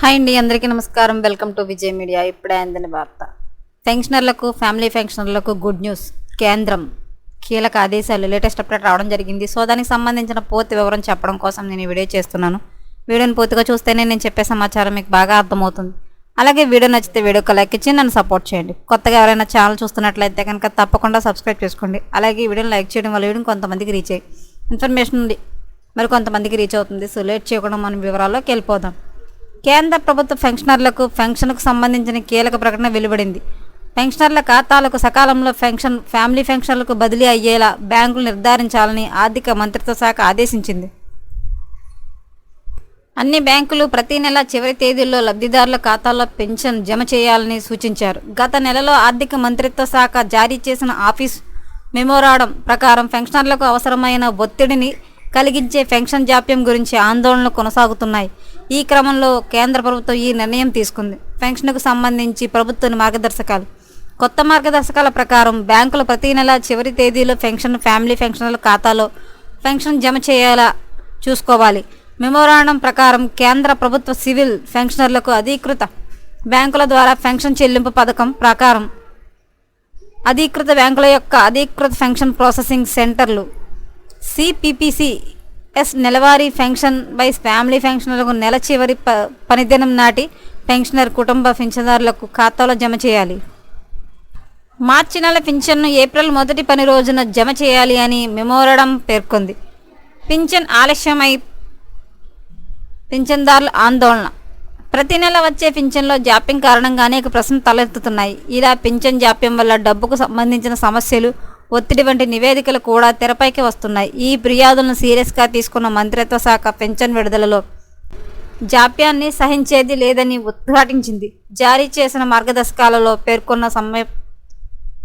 Hi అండి అందరికీ నమస్కారం. Welcome to Vijay media. ఇప్పుడే అందిన వార్త. పెన్షనర్లకు ఫ్యామిలీ పెన్షనర్లకు గుడ్ న్యూస్. కేంద్రం కీలక ఆదేశాలు లేటెస్ట్ అప్డేట్ రావడం జరిగింది. సో దానికి సంబంధించిన పూర్తి వివరం చెప్పడం కోసం నేను ఈ వీడియో చేస్తున్నాను. వీడియోని పూర్తిగా చూస్తేనే నేను చెప్పే సమాచారం మీకు బాగా అర్థమవుతుంది. అలాగే వీడియో నచ్చితే వీడియోకి లైక్ ఇచ్చి నన్ను సపోర్ట్ చేయండి. కొత్తగా ఎవరైనా ఛానల్ చూస్తున్నట్లయితే కనుక తప్పకుండా సబ్స్క్రైబ్ చేసుకోండి. అలాగే ఈ వీడియోని లైక్ చేయడం వల్ల వీడియో కొంతమందికి రీచ్ అయ్యి ఇన్ఫర్మేషన్ ఉంది మరి కొంతమందికి రీచ్ అవుతుంది. సో లేట్ చేయకుండా మనం వివరాల్లోకి వెళ్ళిపోదాం. కేంద్ర ప్రభుత్వ పెన్షనర్లకు పెన్షన్కు సంబంధించిన కీలక ప్రకటన వెలువడింది. పెన్షనర్ల ఖాతాలకు సకాలంలో పెన్షన్ ఫ్యామిలీ పెన్షన్లకు బదిలీ అయ్యేలా బ్యాంకులు నిర్ధారించాలని ఆర్థిక మంత్రిత్వ శాఖ ఆదేశించింది. అన్ని బ్యాంకులు ప్రతి నెల చివరి తేదీల్లో లబ్ధిదారుల ఖాతాల్లో పెన్షన్ జమ చేయాలని సూచించారు. గత నెలలో ఆర్థిక మంత్రిత్వ శాఖ జారీ చేసిన ఆఫీస్ మెమోరాడం ప్రకారం పెన్షనర్లకు అవసరమైన ఒత్తిడిని కలిగించే పెన్షన్ జాప్యం గురించి ఆందోళనలు కొనసాగుతున్నాయి. ఈ క్రమంలో కేంద్ర ప్రభుత్వం ఈ నిర్ణయం తీసుకుంది. పెన్షన్కు సంబంధించి ప్రభుత్వ మార్గదర్శకాలు. కొత్త మార్గదర్శకాల ప్రకారం బ్యాంకులు ప్రతి నెల చివరి తేదీలో పెన్షన్ ఫ్యామిలీ పెన్షనర్ల ఖాతాలో పెన్షన్ జమ చేయాలా చూసుకోవాలి. మెమోరాండం ప్రకారం కేంద్ర ప్రభుత్వ సివిల్ పెన్షనర్లకు అధీకృత బ్యాంకుల ద్వారా పెన్షన్ చెల్లింపు పథకం ప్రకారం అధీకృత బ్యాంకుల యొక్క అధీకృత పెన్షన్ ప్రాసెసింగ్ సెంటర్లు సిపిపిసి ఎస్ నెలవారీ పెన్షన్ వైస్ ఫ్యామిలీ పెన్షనర్లకు నెల చివరి ప పనిదినం నాటి పెన్షనర్ కుటుంబ పెన్షన్దారులకు ఖాతాలో జమ చేయాలి. మార్చి నెల పింఛన్ను ఏప్రిల్ మొదటి పని రోజున జమ చేయాలి అని మెమోరడం పేర్కొంది. పింఛన్ ఆలస్యమై పింఛన్దారుల ఆందోళన. ప్రతి నెల వచ్చే పింఛన్లో జాప్యం కారణంగా అనేక ప్రశ్నలు తలెత్తుతున్నాయి. ఇలా పింఛన్ జాప్యం వల్ల డబ్బుకు సంబంధించిన సమస్యలు ఒత్తిడి వంటి నివేదికలు కూడా తెరపైకి వస్తున్నాయి. ఈ ఫిర్యాదులను సీరియస్గా తీసుకున్న మంత్రిత్వ శాఖ పెన్షన్ విడుదలలో జాప్యాన్ని సహించేది లేదని ఉద్ఘాటించింది. జారీ చేసిన మార్గదర్శకాలలో పేర్కొన్న సమయ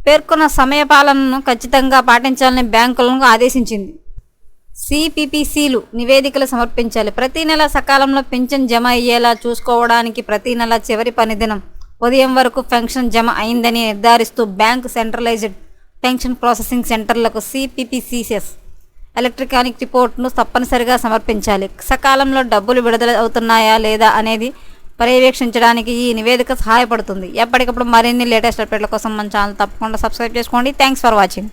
పేర్కొన్న సమయపాలనను ఖచ్చితంగా పాటించాలని బ్యాంకులను ఆదేశించింది. సిపిపిసిలు నివేదికలు సమర్పించాలి. ప్రతి నెల సకాలంలో పెన్షన్ జమ అయ్యేలా చూసుకోవడానికి ప్రతి నెల చివరి పనిదినం ఉదయం వరకు పెన్షన్ జమ అయిందని నిర్ధారిస్తూ బ్యాంక్ సెంట్రలైజ్డ్ పెన్షన్ ప్రాసెసింగ్ సెంటర్లకు సిపిపిసిఎస్ ఎలక్ట్రానిక్ రిపోర్ట్ను తప్పనిసరిగా సమర్పించాలి. సకాలంలో డబ్బులు విడుదల అవుతున్నాయా లేదా అనేది పర్యవేక్షించడానికి ఈ నివేదిక సహాయపడుతుంది. ఎప్పటికప్పుడు మరిన్ని లేటెస్ట్ అప్డేట్ల కోసం మన ఛానల్ తప్పకుండా సబ్స్క్రైబ్ చేసుకోండి. Thanks for watching.